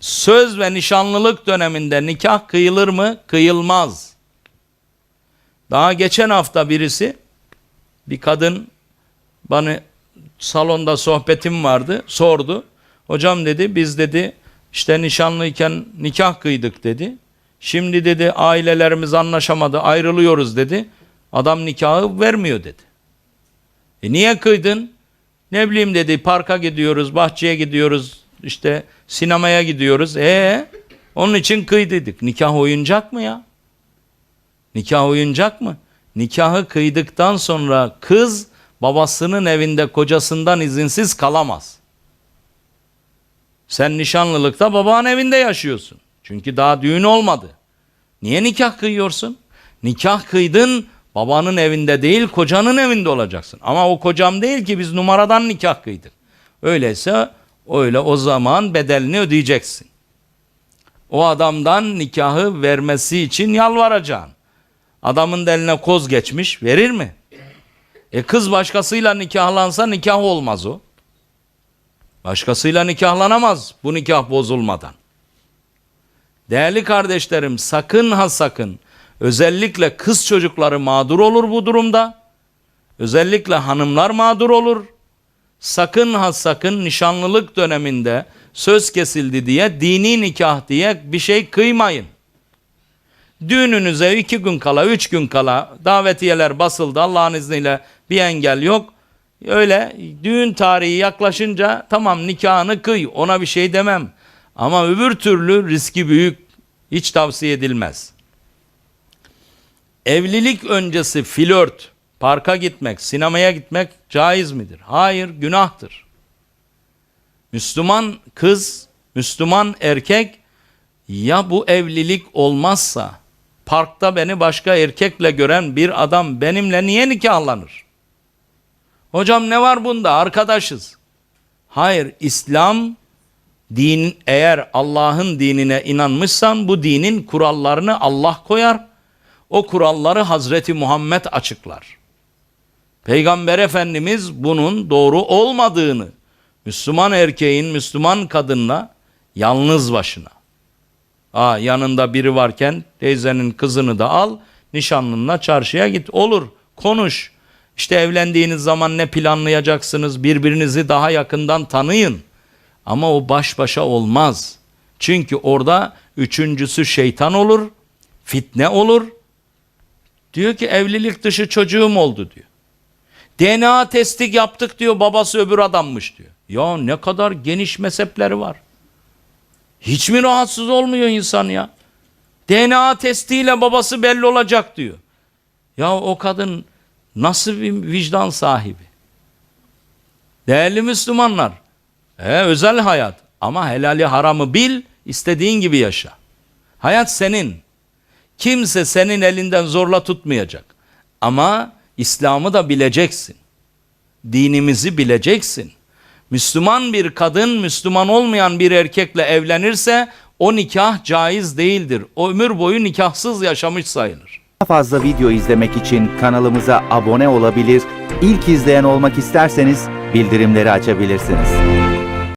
söz ve nişanlılık döneminde nikah kıyılır mı? Kıyılmaz. Daha geçen hafta birisi bir kadın bana salonda sohbetim vardı sordu. Hocam dedi biz dedi işte nişanlıyken nikah kıydık dedi. Şimdi dedi ailelerimiz anlaşamadı ayrılıyoruz dedi. Adam nikahı vermiyor dedi. E niye kıydın? Ne bileyim dedi parka gidiyoruz, bahçeye gidiyoruz, işte sinemaya gidiyoruz. E onun için kıydıydık. Nikah oyuncak mı ya? Nikah oyuncak mı? Nikahı kıydıktan sonra kız babasının evinde kocasından izinsiz kalamaz. Sen nişanlılıkta babanın evinde yaşıyorsun. Çünkü daha düğün olmadı. Niye nikah kıyıyorsun? Nikah kıydın babanın evinde değil kocanın evinde olacaksın. Ama o kocam değil ki biz numaradan nikah kıydık. Öyleyse öyle o zaman bedelini ödeyeceksin. O adamdan nikahı vermesi için yalvaracaksın. Adamın da eline koz geçmiş verir mi? E kız başkasıyla nikahlansa nikah olmaz o. Başkasıyla nikahlanamaz bu nikah bozulmadan. Değerli kardeşlerim sakın ha sakın özellikle kız çocukları mağdur olur bu durumda. Özellikle hanımlar mağdur olur. Sakın ha sakın nişanlılık döneminde söz kesildi diye dini nikah diye bir şey kıymayın. Düğününüze iki gün kala, üç gün kala davetiyeler basıldı. Allah'ın izniyle bir engel yok. Öyle düğün tarihi yaklaşınca tamam nikahını kıy ona bir şey demem. Ama öbür türlü riski büyük. Hiç tavsiye edilmez. Evlilik öncesi flört, parka gitmek, sinemaya gitmek caiz midir? Hayır, günahtır. Müslüman kız, Müslüman erkek ya bu evlilik olmazsa parkta beni başka erkekle gören bir adam benimle niye nikahlanır? Hocam ne var bunda? Arkadaşız. Hayır, İslam din eğer Allah'ın dinine inanmışsan bu dinin kurallarını Allah koyar. O kuralları Hazreti Muhammed açıklar. Peygamber Efendimiz bunun doğru olmadığını Müslüman erkeğin Müslüman kadınla yalnız başına. Aa, yanında biri varken teyzenin kızını da al, nişanlınla çarşıya git. Olur, konuş. İşte evlendiğiniz zaman ne planlayacaksınız? Birbirinizi daha yakından tanıyın. Ama o baş başa olmaz. Çünkü orada üçüncüsü şeytan olur, fitne olur. Diyor ki evlilik dışı çocuğum oldu diyor. DNA testi yaptık diyor babası öbür adammış diyor. Ya ne kadar geniş mezhepleri var. Hiç mi rahatsız olmuyor insan ya? DNA testiyle babası belli olacak diyor. Ya o kadın nasıl bir vicdan sahibi? Değerli Müslümanlar, e, özel hayat ama helali haramı bil, istediğin gibi yaşa. Hayat senin. Kimse senin elinden zorla tutmayacak. Ama İslam'ı da bileceksin. Dinimizi bileceksin. Müslüman bir kadın Müslüman olmayan bir erkekle evlenirse o nikah caiz değildir. O ömür boyu nikahsız yaşamış sayılır. Daha fazla video izlemek için kanalımıza abone olabilir, ilk izleyen olmak isterseniz bildirimleri açabilirsiniz.